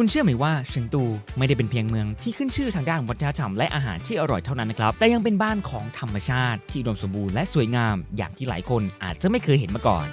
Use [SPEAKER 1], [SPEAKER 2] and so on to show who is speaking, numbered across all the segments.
[SPEAKER 1] คุณเชื่อไหมว่าเฉิงตูไม่ได้เป็นเพียงเมืองที่ขึ้นชื่อทางด้านวัฒนธรรมและอาหารที่อร่อยเท่านั้นนะครับ แต่ยังเป็นบ้านของธรรมชาติที่อุดมสมบูรณ์และสวยงาม อย่างที่หลายคนอาจจะไม่เคยเห็นมาก่อน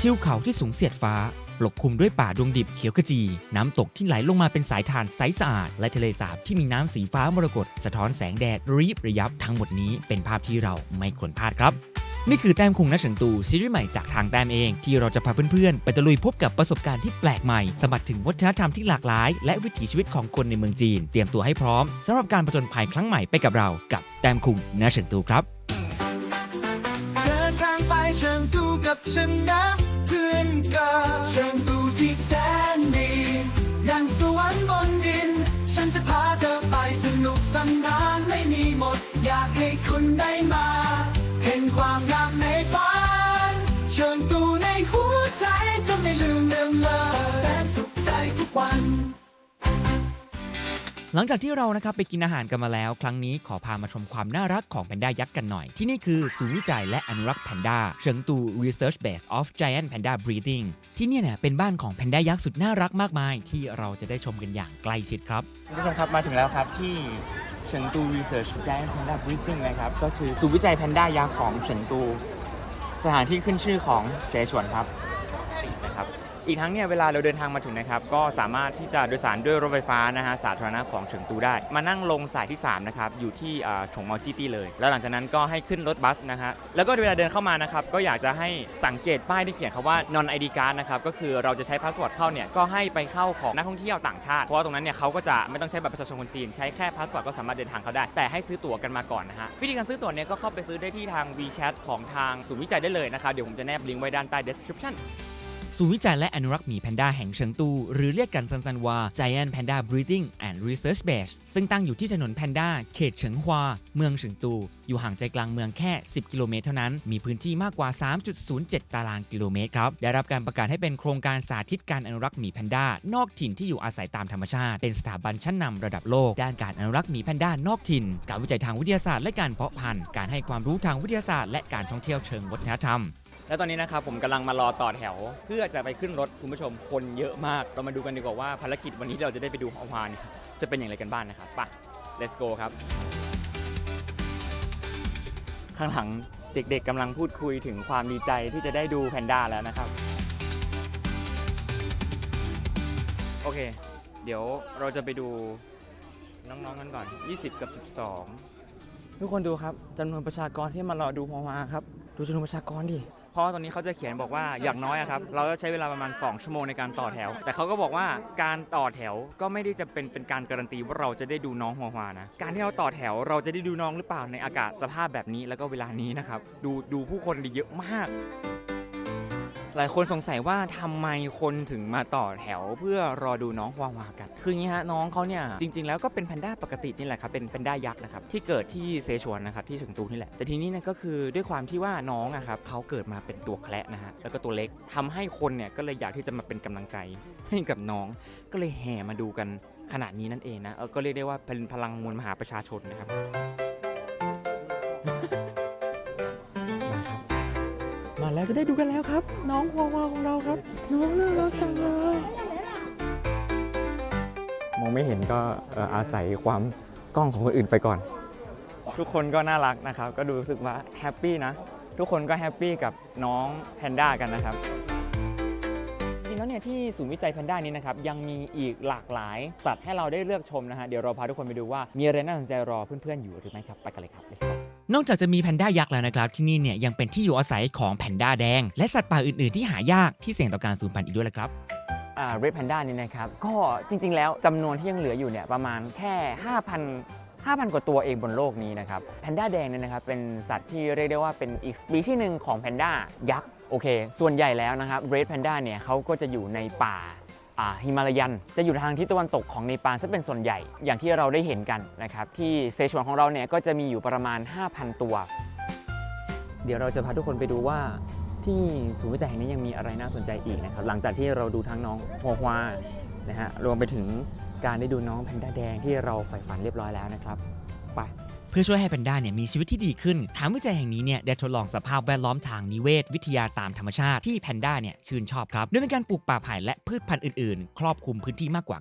[SPEAKER 1] ทิวเขาที่สูงเสียดฟ้าปกคลุมด้วยป่าดวงดิบเขียวขจี น้ำตกที่ไหลลงมาเป็นสายทานใสสะอาด และทะเลสาบที่มีน้ำสีฟ้ามรกตสะท้อนแสงแดดรีบระยับทั้งหมดนี้เป็นภาพที่เราไม่ควรพลาดครับ นี่คือแต้มคุงนักเฉิงตูซีรีส์ใหม่จากทางแต้มเอง ที่เราจะพาเพื่อนๆ ไปตะลุยพบกับประสบการณ์ที่แปลกใหม่สมผัสถึงวัฒนธรรมที่หลากหลาย และวิถีชีวิตของคนในเมืองจีน เตรียมตัวให้พร้อมสำหรับการผจญภัยครั้งใหม่ไปกับเรา กับแต้มคุงนักเฉิงตูครับ
[SPEAKER 2] เดินทางไปเชิงตูกับฉันนะเพื่อนกับเชิงตูที่แสนดีดังสวรรค์บนดิน ฉันจะพาเธอไปสนุกสนานไม่มีหมด อยากให้คุณได้มา เห็นความงามในฝัน เชิงตูในหัวใจ จะไม่ลืมเลืมเลยแสนสุขใจทุกวัน
[SPEAKER 1] หลังจากที่เรานะครับไปกินอาหารกันมาแล้ว ครั้งนี้ขอพามาชมความน่ารักของแพนด้ายักษ์กันหน่อย ที่นี่คือศูนย์วิจัยและอนุรักษ์แพนด้าเฉิงตู Research Base of Giant Panda Breeding ที่เนี่ยเนี่ยเป็นบ้านของแพนด้ายักษ์สุดน่ารักมากมาย ที่เราจะได้ชมกันอย่างใกล้ชิดครับ
[SPEAKER 3] คุณผู้ชมครับมาถึงแล้วครับที่ เฉิงตู Research Giant Panda Breeding นะครับ ก็คือศูนย์วิจัยแพนด้ายักษ์ของเฉิงตู สถานที่ขึ้นชื่อของเสฉวนครับ อีกทั้งเนี่ยเวลาเราเดินทางมาถึงนะครับก็สามารถที่จะโดยสารด้วยรถไฟฟ้านะฮะสาธารณะของเฉิงตูได้ มานั่งลงสายที่3นะครับอยู่ที่ฉงเมาจีตี้เลย แล้วหลังจากนั้นก็ให้ขึ้นรถบัสนะฮะแล้วก็เวลาเดินเข้ามานะครับก็อยากจะให้สังเกตป้ายที่เขียนคำว่า non ID card นะครับก็คือเราจะใช้พาสปอร์ตเข้าเนี่ยก็ให้ไปเข้าของนักท่องเที่ยวต่างชาติเพราะว่าตรงนั้นเนี่ยเขาก็จะไม่ต้องใช้บัตรประชาชนคนจีนใช้แค่พาสปอร์ตก็สามารถเดินทางเข้าได้ แต่ให้ซื้อตั๋วกันมาก่อนนะฮะวิธีการซื้อตั๋วเนี่ยก็เข้าไปซื้อได้ที่ทาง WeChat ของทางศูนย์วิจัยได้เลยนะครับเดี๋ยวผมจะแนบลิงก์ไว้ด้านใต้ description
[SPEAKER 1] ศูนย์วิจัยและอนุรักษ์หมีแพนด้าแห่งเฉิงตู หรือเรียกกันสั้นๆว่า Giant Panda Breeding and Research Base ซึ่งตั้งอยู่ที่ถนนแพนด้าเขตเฉิงฮวา เมืองเฉิงตู อยู่ห่างใจกลางเมืองแค่ 10 กิโลเมตรเท่านั้น มีพื้นที่มากกว่า 3.07 ตารางกิโลเมตรครับ ได้รับการประกาศให้เป็นโครงการสาธิตการอนุรักษ์หมีแพนด้านอกถิ่นที่อยู่อาศัยตามธรรมชาติ เป็นสถาบันชั้นนำระดับโลก ด้านการอนุรักษ์หมีแพนด้านอกถิ่น การวิจัยทางวิทยาศาสตร์และการเพาะพันธุ์ การให้ความรู้ทางวิทยาศาสตร์และการท่องเที่ยวเชิงวัฒนธรรม
[SPEAKER 3] แล้วตอนนี้นะครับผมกำลังมารอต่อแถว เพื่อจะไปขึ้นรถคุณผู้ชมคนเยอะมาก เรามาดูกันดีกว่าว่าภารกิจวันนี้ที่เราจะได้ไปดูฮาวาเน่จะเป็นอย่างไรกันบ้างนะครับไป let's go ครับ ข้างหลังเด็กๆกำลังพูดคุยถึงความดีใจที่จะได้ดูแพนด้าแล้วนะครับ โอเค เดี๋ยวเราจะไปดูน้องๆกันก่อน 20 กับ 12 ทุกคนดูครับจำนวนประชากรที่มารอดูฮาวาครับ ดูจำนวนประชากรดิ เพราะตอนนี้เขาจะเขียนบอกว่าอย่างน้อยอะครับเราจะใช้เวลาประมาณ 2 ชั่วโมงในการต่อแถว แต่เขาก็บอกว่าการต่อแถวก็ไม่ได้จะเป็นเป็นการการันตีว่าเราจะได้ดูน้องหัวหวานะการที่เราต่อแถวเราจะได้ดูน้องหรือเปล่าในอากาศสภาพแบบนี้แล้วก็เวลานี้นะครับดูดูผู้คนดีเยอะมาก หลายคนสงสัยว่าทำไมคนถึงมาต่อแถวเพื่อรอดูน้องฮวาวากัน คืออย่างนี้ฮะน้องเขาเนี่ยจริง ๆ แล้วก็เป็นแพนด้าปกตินี่แหละครับเป็นแพนด้ายักษ์นะครับที่เกิดที่เซชวนนะครับที่เฉิงตูนี่แหละ แต่ทีนี้เนี่ยก็คือด้วยความที่ว่าน้องอะครับเขาเกิดมาเป็นตัวแคระนะฮะแล้วก็ตัวเล็กทำให้คนเนี่ยก็เลยอยากที่จะมาเป็นกำลังใจให้กับน้องก็เลยแห่มาดูกันขนาดนี้นั่นเองนะเออก็เรียกได้ว่าเป็นพลังมวลมหาประชาชนนะครับ แล้วจะได้ดูกันแล้วครับ น้องหัววาของเราครับ น้องน่ารักจังเลยมองไม่เห็นก็เอ่ออาศัยความกล้องของคนอื่นไปก่อน ทุกคนก็น่ารักนะครับ ก็ดูรู้สึกว่าแฮปปี้นะ ทุกคนก็แฮปปี้กับน้องแพนด้ากันนะครับ จริงๆแล้วเนี่ยที่ศูนย์วิจัยแพนด้านี้นะครับยังมีอีกหลากหลายสัตว์ให้เราได้เลือกชมนะฮะเดี๋ยวเราพาทุกคนไปดูว่ามีอะไรน่าสนใจรอเพื่อนๆอยู่หรือไม่ครับไปกันเลยครับ Let's go
[SPEAKER 1] นอกจากจะมีแพนด้ายักษ์แล้วนะครับที่นี่เนี่ยยังเป็นที่อยู่อาศัยของแพนด้าแดง และสัตว์ป่าอื่นๆที่หายากที่เสี่ยงต่อการสูญพันธุ์อีกด้วยละครับ
[SPEAKER 3] อ่า Red Panda นี่นะครับก็จริง ๆ แล้วจำนวนที่ยังเหลืออยู่เนี่ยประมาณแค่ 5,000 5,000 กว่าตัวเองบนโลกนี้นะครับแพนด้าแดงเนี่ยนะครับเป็นสัตว์ที่เรียกได้ว่าเป็นอีกสปีชีส์หนึ่งของแพนด้ายักษ์โอเค ส่วนใหญ่แล้วนะครับ Red Panda เนี่ยเขาก็จะอยู่ในป่า ฮิมาลายัน จะอยู่ทางทิศตะวันตกของเนปาลซึ่งเป็นส่วนใหญ่อย่างที่เราได้เห็นกันนะครับที่เซชวนของเราเนี่ยก็จะมีอยู่ประมาณ 5,000 ตัว เดี๋ยวเราจะพาทุกคนไปดูว่าที่ศูนย์วิจัยแห่งนี้ยังมีอะไรน่าสนใจอีกนะครับหลังจากที่เราดูทั้งน้องหัวฮวานะฮะรวมไปถึงการได้ดูน้องแพนด้าแดงที่เราใฝ่ฝันเรียบร้อยแล้วนะครับไป
[SPEAKER 1] พื่อช่วยให้แพนด้าเนี่ยมีชีวิตที่ดีขึ้นทางวิจัยแห่งนี้เนี่ยได้ทดลองสภาพแวดล้อมทางนิเวศ วิทยาตามธรรมชาติที่แพนด้าเนี่ยชื่นชอบครับโดยเป็นการปลูกป่าไผ่และพืชพันธุ์อื่นๆ ครอบคลุมพื้นที่มากกว่า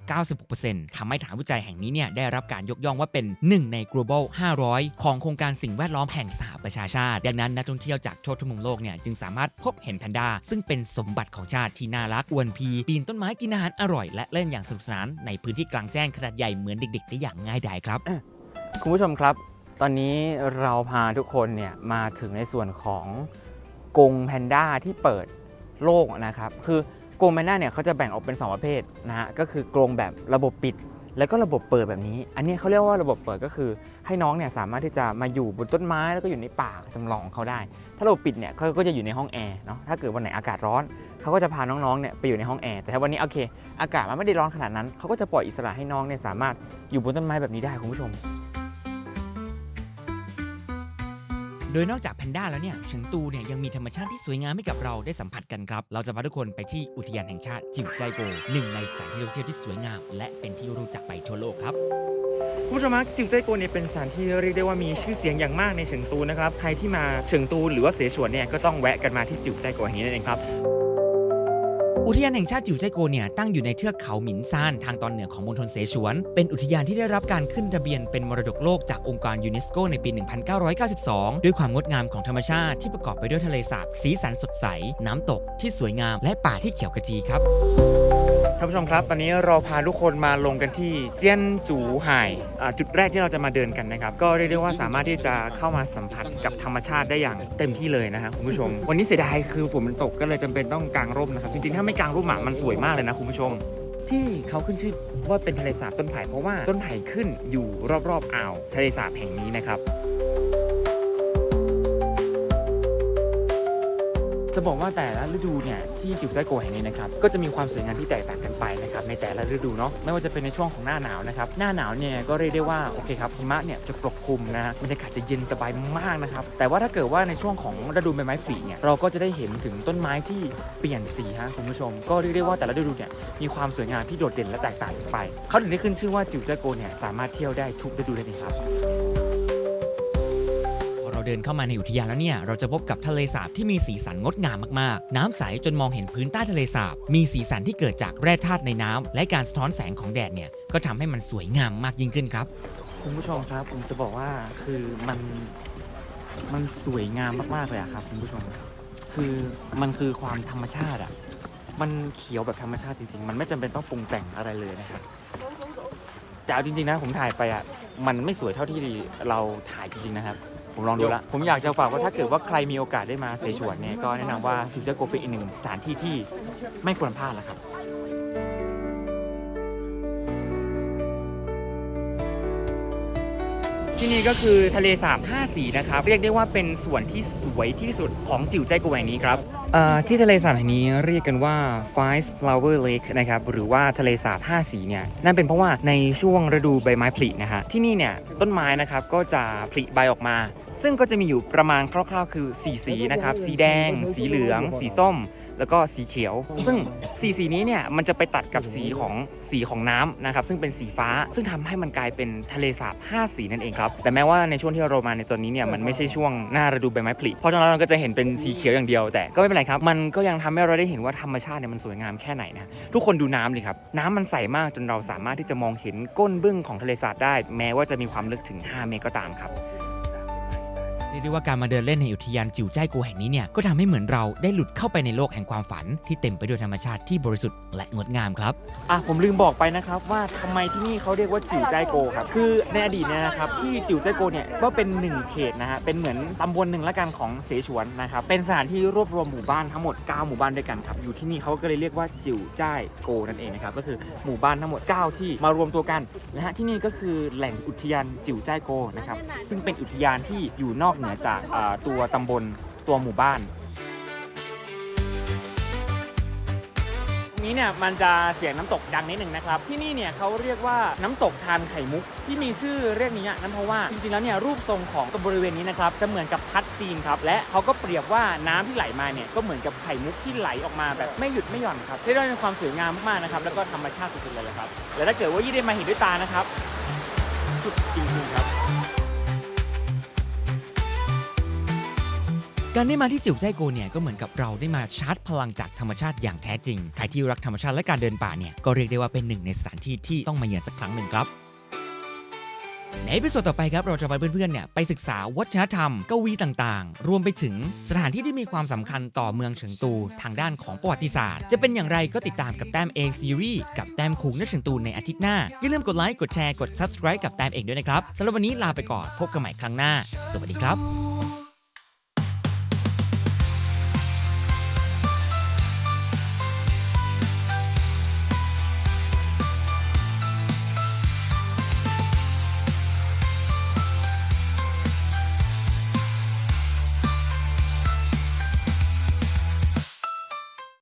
[SPEAKER 1] 96%ทำให้ฐานวิจัยแห่งนี้เนี่ยได้รับการยกย่องว่าเป็นหนึ่งใน global 500 ของโครงการสิ่งแวดล้อมแห่งสหประชาชาติ ดังนั้นนักท่องเที่ยวจากทั่วทุกมุมโลกเนี่ยจึงสามารถพบเห็นแพนด้าซึ่งเป็นสมบัติของชาติที่น่ารักอวนพีปีนต้นไม้กินอาหารอร่อย และเล่นอย่างสนุกสนานในพื้นที่กลางแจ้งขนาดใหญ่เหมือนเด็กๆได้อย่างง่ายดายครับ
[SPEAKER 3] คุณผู้ชมครับ ตอนนี้เราพาทุกคนเนี่ยมาถึงในส่วนของกรงแพนด้าที่เปิดโลกนะครับ คือกรงแพนด้าเนี่ยเขาจะแบ่งออกเป็น 2 ประเภทนะฮะ ก็คือกรงแบบระบบปิด แล้วก็ระบบเปิดแบบนี้ อันนี้เขาเรียกว่าระบบเปิดก็คือ ให้น้องเนี่ยสามารถที่จะมาอยู่บนต้นไม้แล้วก็อยู่ในป่าจำลองของเขาได้ ถ้าระบบปิดเนี่ยเขาก็จะอยู่ในห้องแอร์เนาะ ถ้าเกิดวันไหนอากาศร้อนเขาก็จะพาน้องๆเนี่ยไปอยู่ในห้องแอร์ แต่ถ้าวันนี้โอเค อากาศมันไม่ได้ร้อนขนาดนั้นเขาก็จะปล่อยอิสระให้น้องเนี่ยสามารถอยู่บนต้นไม้แบบนี้ได้คุณผู้ชม
[SPEAKER 1] โดยนอกจากแพนด้าแล้วเนี่ยเฉิงตูเนี่ยยังมีธรรมชาติที่สวยงามให้กับเราได้สัมผัสกันครับ เราจะพาทุกคนไปที่อุทยานแห่งชาติจิวใจโกหนึ่งในสถานที่ท่องเที่ยวที่สวยงาม และเป็นที่รู้จักไปทั่วโลกครับ
[SPEAKER 3] คุณผู้ชมครับจิวเจ้ยโกเนี่ยเป็นสถานที่เรียกได้ว่ามีชื่อเสียงอย่างมากในเฉิงตูนะครับ ใครที่มาเฉิงตูหรือว่าเสฉวนเนี่ยก็ต้องแวะกันมาที่จิวเจ้ยโกแห่งนี้นั่นเองครับ
[SPEAKER 1] อุทยานแห่งชาติจิวไจโกเนี่ยตั้งอยู่ในเทือกเขาหมินซานทางตอนเหนือของมณฑลเสฉวน เป็นอุทยานที่ได้รับการขึ้นทะเบียนเป็นมรดกโลกจากองค์การยูเนสโกในปี 1992 ด้วยความงดงามของธรรมชาติที่ประกอบไปด้วยทะเลสาบสีสันสดใส น้ำตกที่สวยงามและป่าที่เขียวขจีครับา
[SPEAKER 3] นผู้ชมครับ ตอนนี้เราพาทุกคนมาลงกันที่เจียนจูไห่จุดแรกที่เราจะมาเดินกันนะครับ ก็เรียกได้ว่าสามารถที่จะเข้ามาสัมผัสกับธรรมชาติได้อย่างเต็มที่เลยนะครับคุณผู้ชม วันนี้เสียดายคือฝนมันตกก็เลยจำเป็นต้องกางร่มนะครับ จริงๆ ถ้าไม่กางร่มอะมันสวยมากเลยนะคุณผู้ชมที่เขาขึ้นชื่อว่าเป็นทะเลสาบต้นไผ่เพราะว่าต้นไผ่ขึ้นอยู่รอบๆอ่าวทะเลสาบแห่งนี้นะครับ จะบอกว่าแต่ละฤดูเนี่ยที่จิวไซโกแห่งนี้นะครับก็จะมีความสวยงามที่แตกต่างกันไปนะครับในแต่ละฤดูเนาะไม่ว่าจะเป็นในช่วงของหน้าหนาวนะครับหน้าหนาวเนี่ยก็เรียกได้ว่าโอเคครับหิมะเนี่ยจะปกคลุมนะฮะบรรยากาศจะเย็นสบายมากนะครับแต่ว่าถ้าเกิดว่าในช่วงของฤดูใบไม้ผลิเนี่ยเราก็จะได้เห็นถึงต้นไม้ที่เปลี่ยนสีฮะคุณผู้ชม ก็เรียกได้ว่าแต่ละฤดูเนี่ยมีความสวยงามที่โดดเด่นและแตกต่างกันไป เขาถึงได้ขึ้นชื่อว่าจิวไซโกเนี่ยสามารถเที่ยวได้ทุกฤดูเลยนะครับ
[SPEAKER 1] เดินเข้ามาในอุทยานแล้วเนี่ย เราจะพบกับทะเลสาบที่มีสีสันงดงามมากๆ น้ำใสจนมองเห็นพื้นใต้ทะเลสาบ มีสีสันที่เกิดจากแร่ธาตุในน้ำและการสะท้อนแสงของแดดเนี่ยก็ทำให้มันสวยงามมากยิ่งขึ้นครับ
[SPEAKER 3] คุณผู้ชมครับ ผมจะบอกว่าคือมันมันสวยงามมากๆเลยอะครับคุณผู้ชม คือมันคือความธรรมชาติอะมันเขียวแบบธรรมชาติจริง ๆ มันไม่จำเป็นต้องปรุงแต่งอะไรเลยนะครับแต่เอาจริง ๆ นะผมถ่ายไปอะมันไม่สวยเท่าที่เราถ่ายจริงๆนะครับ ผมลองดูละผมอยากจะฝากว่าถ้าเกิดว่าใครมีโอกาสได้มาเสฉวนเนี่ยก็แนะนำว่าจูเจโกเป็นอีกหนึ่งสถานที่ที่ไม่ควรพลาดละครับ ที่นี่ก็คือทะเลสาบ5สีนะครับ เรียกได้ว่าเป็นส่วนที่สวยที่สุดของจิ๋วใจกูแห่งนี้ครับเอ่อที่ทะเลสาบแห่งนี้เรียกกันว่า Five Flower Lake นะครับหรือว่าทะเลสาบ5สีเนี่ยนั่นเป็นเพราะว่าในช่วงฤดูใบไม้ผลินะฮะที่นี่เนี่ยต้นไม้นะครับก็จะผลิใบออกมา ซึ่งก็จะมีอยู่ประมาณคร่าวๆ คือ4สีนะครับ สีแดง สีเหลือง สีส้ม แล้วก็สีเขียว ซึ่งสีสีนี้เนี่ยมันจะไปตัดกับสีของสีของน้ำนะครับ ซึ่งเป็นสีฟ้า ซึ่งทำให้มันกลายเป็นทะเลสาบ5สีนั่นเองครับ แต่แม้ว่าในช่วงที่เรามาในตอนนี้เนี่ยมันไม่ใช่ช่วงหน้าฤดูใบไม้ผลิเพราะฉะนั้นเราก็จะเห็นเป็นสีเขียวอย่างเดียว แต่ก็ไม่เป็นไรครับ มันก็ยังทำให้เราได้เห็นว่าธรรมชาติเนี่ยมันสวยงามแค่ไหนนะทุกคนดูน้ำดิครับน้ำมันใสมากจนเราสามารถที่จะมองเห็นก้นบึ้งของทะเลสาบได้ แม้ว่าจะมีความลึกถึง 5 เมตรก็ตามครับ
[SPEAKER 1] รียกได้ว่าการมาเดินเล่นในอุทยานจิวใจโกแห่งนี้เนี่ยก็ทำให้เหมือนเราได้หลุดเข้าไปในโลกแห่งความฝัน ที่เต็มไปด้วยธรรมชาติที่บริสุทธิ์และงดงามครับ
[SPEAKER 3] อะผมลืมบอกไปนะครับว่าทำไมที่นี่เขาเรียกว่าจิ๋วใจโกครับคือในอดีตเนี่ยนะครับที่จิ๋วใจโกเนี่ยก็เป็นหนึ่งเขตนะฮะเป็นเหมือนตำบลหนึ่งละกันของเสฉวนนะครับเป็นสถานที่รวบรวมหมู่บ้านทั้งหมด 9 หมู่บ้านด้วยกันครับอยู่ที่นี่เขาก็เลยเรียกว่าจิ๋วใจโกนั่นเองนะครับก็คือหมู่บ้านทั้งหมด 9 ที่มารวมตัวกันนะฮะที่นี่ก็คือแหล่งอุทยานจิ๋วใจโกนะครับซึ่งเป็นอุทยานที่อยู่นอกเหนือจากตัวตำบลตัวหมู่บ้านตรงนี้เนี่ยมันจะเสียงน้ำตกดังนิดหนึ่งนะครับ ที่นี่เนี่ยเขาเรียกว่าน้ำตกทานไข่มุก ที่มีชื่อเรียกนี้นั่นเพราะว่าจริงๆแล้วเนี่ยรูปทรงของตรงบริเวณนี้นะครับจะเหมือนกับพัดจีนครับและเขาก็เปรียบว่าน้ำที่ไหลมาเนี่ยก็เหมือนกับไข่มุกที่ไหลออกมาแบบไม่หยุดไม่หย่อนครับเรียกได้ว่าเป็นความสวยงามมากๆนะครับแล้วก็ธรรมชาติสุดๆเลยละครับและถ้าเกิดว่ายี่ได้มาเห็นด้วยตานะครับสุดจริงๆครับ การได้มาที่จิ๋วใจโกเนี่ยก็เหมือนกับเราได้มาชาร์จพลังจากธรรมชาติอย่างแท้จริง ใครที่รักธรรมชาติและการเดินป่าเนี่ยก็เรียกได้ว่าเป็นหนึ่งในสถานที่ที่ต้องมาเยือนสักครั้งหนึ่งครับในพิโซดต่อไปครับเราจะพาเพื่อนๆเนี่ยไปศึกษาวัฒนธรรมกวีต่างๆ รวมไปถึงสถานที่ที่มีความสำคัญต่อเมืองเฉิงตู ทางด้านของประวัติศาสตร์ จะเป็นอย่างไรก็ติดตามกับแต้มเองซีรีส์กับแต้มคุงนักเฉิงตูในอาทิตย์หน้า อย่าลืมกดไลค์กดแชร์กด subscribe กับแต้มเองด้วยนะครับสำหรับวันนี้ลาไปก่อนพบกันใหม่ครั้งหน้า สวัสดีครับ